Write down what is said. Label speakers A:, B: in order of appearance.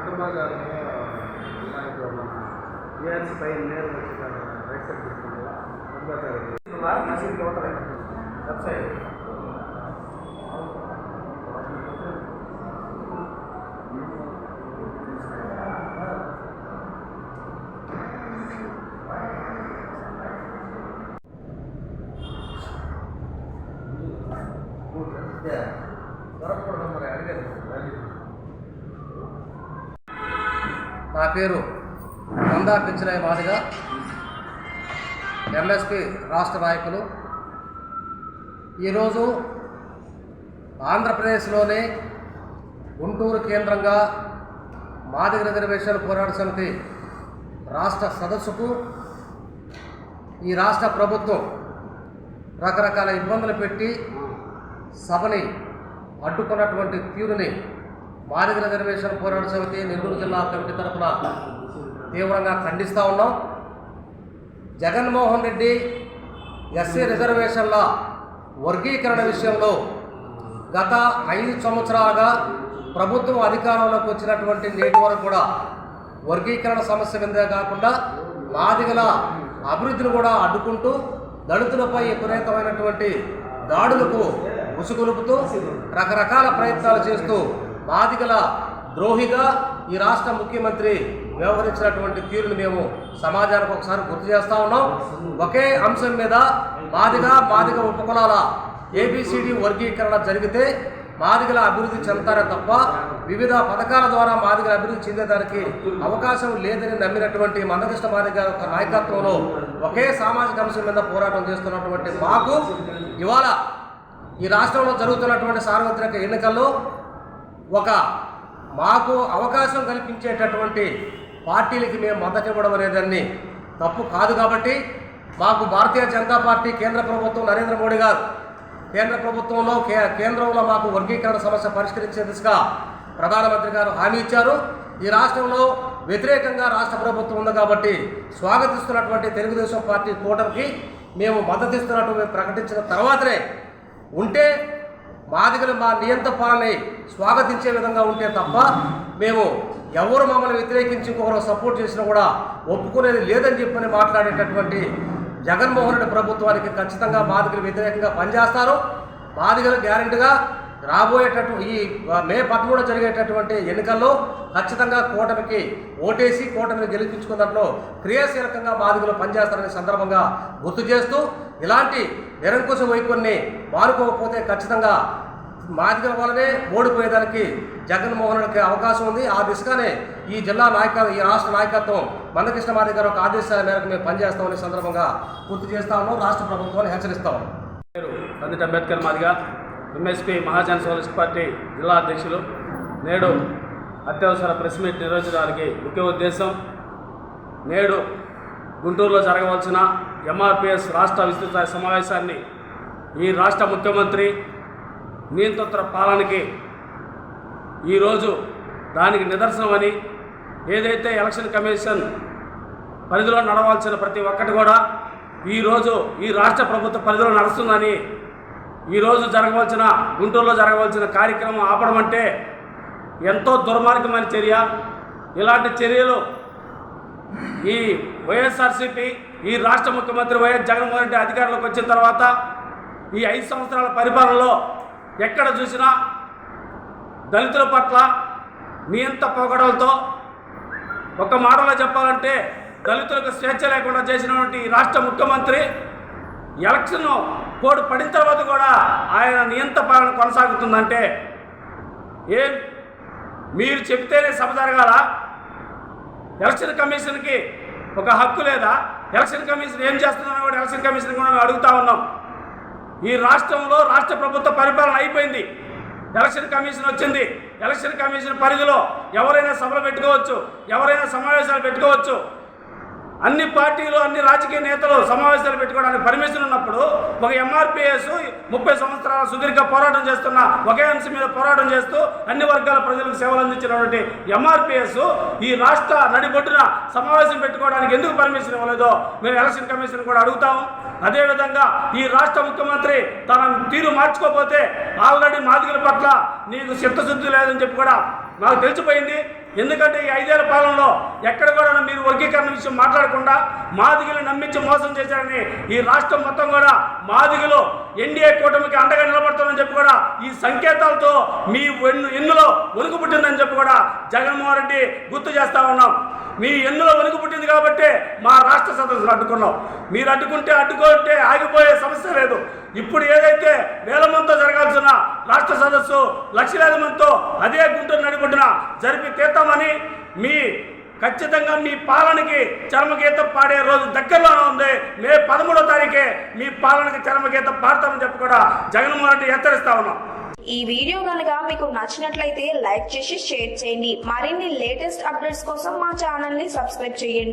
A: கஸ்டமருக்காரங்க எல்லாம் இப்போ ஏஆர்சி பையன் நேரில் வச்சுருக்காங்க ரைட் சைட் புக் பண்ணலாம் ரொம்ப வெப்சைட் Yeah.
B: నా పేరు నందా పెంచరాయ మాదిగా ఎంఎస్పి రాష్ట్ర నాయకులు. ఈరోజు ఆంధ్రప్రదేశ్లోనే గుంటూరు కేంద్రంగా మాదిగ రిజర్వేషన్ పోరాట సమితి రాష్ట్ర సదస్సుకు ఈ రాష్ట్ర ప్రభుత్వం రకరకాల ఇబ్బందులు పెట్టి సభని అడ్డుకున్నటువంటి తీరుని బాలిక రిజర్వేషన్ పోరాట సమితి నెల్లూరు జిల్లా కమిటీ తరఫున తీవ్రంగా ఖండిస్తూ ఉన్నాం. జగన్మోహన్ రెడ్డి ఎస్సీ రిజర్వేషన్ల వర్గీకరణ విషయంలో గత ఐదు సంవత్సరాలుగా ప్రభుత్వం అధికారంలోకి వచ్చినటువంటి నేటి వరకు కూడా వర్గీకరణ సమస్య మీదే కాకుండా మాదిగల అభివృద్ధిని కూడా అడ్డుకుంటూ దళితులపై విపరీతమైనటువంటి దాడులకు ఉసుగులుపుతూ రకరకాల ప్రయత్నాలు చేస్తూ మాదిగల ద్రోహిగా ఈ రాష్ట్ర ముఖ్యమంత్రి వ్యవహరించినటువంటి తీరును మేము సమాజానికి ఒకసారి గుర్తు చేస్తా ఉన్నాం. ఒకే అంశం మీద మాదిగ మాదిగ ఉపకులాల ఏబిసిడి వర్గీకరణ జరిగితే మాదిగల అభివృద్ధి చెందుతారే తప్ప వివిధ పథకాల ద్వారా మాదిగల అభివృద్ధి చెందేదానికి అవకాశం లేదని నమ్మినటువంటి మందకృష్ణ మాదిగ యొక్క నాయకత్వంలో ఒకే సామాజిక అంశం మీద పోరాటం చేస్తున్నటువంటి మాకు ఇవాళ ఈ రాష్ట్రంలో జరుగుతున్నటువంటి సార్వత్రిక ఎన్నికల్లో ఒక మాకు అవకాశం కల్పించేటటువంటి పార్టీలకి మేము మద్దతు ఇవ్వడం అనేదాన్ని తప్పు కాదు కాబట్టి మాకు భారతీయ జనతా పార్టీ కేంద్ర ప్రభుత్వం నరేంద్ర మోడీ గారు కేంద్ర ప్రభుత్వంలో కే కేంద్రంలో మాకు వర్గీకరణ సమస్య పరిష్కరించే దిశగా ప్రధానమంత్రి గారు హామీ ఇచ్చారు. ఈ రాష్ట్రంలో వ్యతిరేకంగా రాష్ట్ర ప్రభుత్వం ఉంది కాబట్టి స్వాగతిస్తున్నటువంటి తెలుగుదేశం పార్టీ కూటమికి మేము మద్దతు ఇస్తున్నట్టు మేము ప్రకటించిన తర్వాతనే ఉంటే మాదిగలు మా నియంత పాలనని స్వాగతించే విధంగా ఉంటే తప్ప మేము ఎవరు మమ్మల్ని వ్యతిరేకించి ఇంకొకరు సపోర్ట్ చేసినా కూడా ఒప్పుకునేది లేదని చెప్పని మాట్లాడేటటువంటి జగన్మోహన్ రెడ్డి ప్రభుత్వానికి ఖచ్చితంగా మాదిగలు వ్యతిరేకంగా పనిచేస్తారు. బాధితులు గ్యారెంటీగా రాబోయేటట్టు ఈ మే పదమూడు జరిగేటటువంటి ఎన్నికల్లో ఖచ్చితంగా కూటమికి ఓటేసి కూటమిని గెలిపించుకున్నట్లు క్రియాశీలకంగా మాదిగలు పనిచేస్తారనే సందర్భంగా గుర్తు చేస్తూ ఇలాంటి నిరంకుశ వైఖరిని మారుకోకపోతే ఖచ్చితంగా మాదిగల వల్లనే ఓడిపోయేదానికి జగన్మోహన్ రెడ్డికి అవకాశం ఉంది. ఆ దిశగానే ఈ జిల్లా నాయక ఈ రాష్ట్ర నాయకత్వం మందకృష్ణ మాదిగ గారి ఒక ఆదేశాల మేరకు మేము పనిచేస్తామనే సందర్భంగా గుర్తు చేస్తా ఉన్నాం. రాష్ట్ర ప్రభుత్వాన్ని హెచ్చరిస్తా ఉన్నాం.
A: పేరు Ambedkar Madiga MSP Mahajana socialist party జిల్లా అధ్యక్షులు. నేడు అత్యవసర ప్రెస్ మీట్ నిర్వహించడానికి ముఖ్య ఉద్దేశం నేడు గుంటూరులో జరగవలసిన ఎంఆర్పిఎస్ రాష్ట్ర విస్తృత సమావేశాన్ని ఈ రాష్ట్ర ముఖ్యమంత్రి నియంత్రణ పాలనకి ఈరోజు దానికి నిదర్శనమని ఏదైతే ఎలక్షన్ కమిషన్ పరిధిలో నడవాల్సిన ప్రతి ఒక్కటి కూడా ఈరోజు ఈ రాష్ట్ర ప్రభుత్వ పరిధిలో నడుస్తుందని ఈరోజు జరగవలసిన గుంటూరులో జరగవలసిన కార్యక్రమం ఆపడం అంటే ఎంతో దుర్మార్గమైన చర్య. ఇలాంటి చర్యలు ఈ వైఎస్ఆర్సీపీ ఈ రాష్ట్ర ముఖ్యమంత్రి వైఎస్ జగన్మోహన్ రెడ్డి అధికారంలోకి వచ్చిన తర్వాత ఈ ఐదు సంవత్సరాల పరిపాలనలో ఎక్కడ చూసినా దళితుల పట్ల నియంత పొగడలతో ఒక మాటలో చెప్పాలంటే దళితులకు స్వేచ్ఛ లేకుండా చేసినటువంటి ఈ రాష్ట్ర ముఖ్యమంత్రి ఎలక్షన్ కోడ్ పడిన తర్వాత కూడా ఆయన నియంత పాలన కొనసాగుతుందంటే ఏం? మీరు చెబితేనే సభ జరగాల? ఎలక్షన్ కమిషన్కి ఒక హక్కు లేదా? ఎలక్షన్ కమిషన్ ఏం చేస్తున్నారో కూడా ఎలక్షన్ కమిషన్ కూడా మేము అడుగుతా ఉన్నాం. ఈ రాష్ట్రంలో రాష్ట్ర ప్రభుత్వ పరిపాలన అయిపోయింది. ఎలక్షన్ కమిషన్ వచ్చింది. ఎలక్షన్ కమిషన్ పరిధిలో ఎవరైనా సభలు పెట్టుకోవచ్చు. ఎవరైనా సమావేశాలు పెట్టుకోవచ్చు. అన్ని పార్టీలు అన్ని రాజకీయ నేతలు సమావేశాలు పెట్టుకోవడానికి పర్మిషన్ ఉన్నప్పుడు ఒక ఎంఆర్పిఎస్ ముప్పై సంవత్సరాల సుదీర్ఘ పోరాటం చేస్తున్న ఒకే అంశం మీద పోరాటం చేస్తూ అన్ని వర్గాల ప్రజలకు సేవలు అందించినటువంటి ఎంఆర్పిఎస్ ఈ రాష్ట్ర నడిబొడ్డున సమావేశం పెట్టుకోవడానికి ఎందుకు పర్మిషన్ ఇవ్వలేదో మేము ఎలక్షన్ కమిషన్ కూడా అడుగుతాము అదేవిధంగా ఈ రాష్ట్ర ముఖ్యమంత్రి తన తీరు మార్చుకోకపోతే ఆల్రెడీ మాదిగల పట్ల నీకు చిత్తశుద్ధి లేదని చెప్పి కూడా నాకు తెలిసిపోయింది. ఎందుకంటే ఈ ఐదేళ్ళ పాలనలో ఎక్కడ కూడా మీరు వర్గీకరణ విషయం మాట్లాడకుండా మాదిగలు నమ్మించి మోసం చేశారని ఈ రాష్ట్రం మొత్తం కూడా మాదిగలు ఎన్డీఏ కూటమికి అండగా నిలబడుతుందని చెప్పి కూడా ఈ సంకేతాలతో మీ ఎన్ను ఎన్నులో వణుకు పుట్టిందని చెప్పి కూడా జగన్మోహన్ రెడ్డి గుర్తు చేస్తా ఉన్నాం. మీ ఎన్నులో వణుకు పుట్టింది కాబట్టి మా రాష్ట్ర సదస్సులు అడ్డుకున్నాం. మీరు అడ్డుకుంటే అడ్డుకుంటే ఆగిపోయే సమస్య లేదు. ఇప్పుడు ఏదైతే వేల మందితో జరగాల్సిన రాష్ట్ర సదస్సు లక్షలాది మందితో అదే గుంటూరు నడిపొడ్డున జరిపి తీస్తామని మీ ఖచ్చితంగా మీ పాలనకి చరమగీతం పాడే రోజు దగ్గరలోనే ఉంది. మే పదమూడో తారీఖే మీ పాలనకి చరమగీతం పాడతామని చెప్పి కూడా జగన్మోహన్ రెడ్డి హెచ్చరిస్తా ఉన్నాం.
C: ఈ వీడియో కనుక మీకు నచ్చినట్లయితే లైక్ చేసి షేర్ చేయండి. మరిన్ని లేటెస్ట్ అప్డేట్స్ కోసం మా ఛానల్ని సబ్స్క్రైబ్ చేయండి.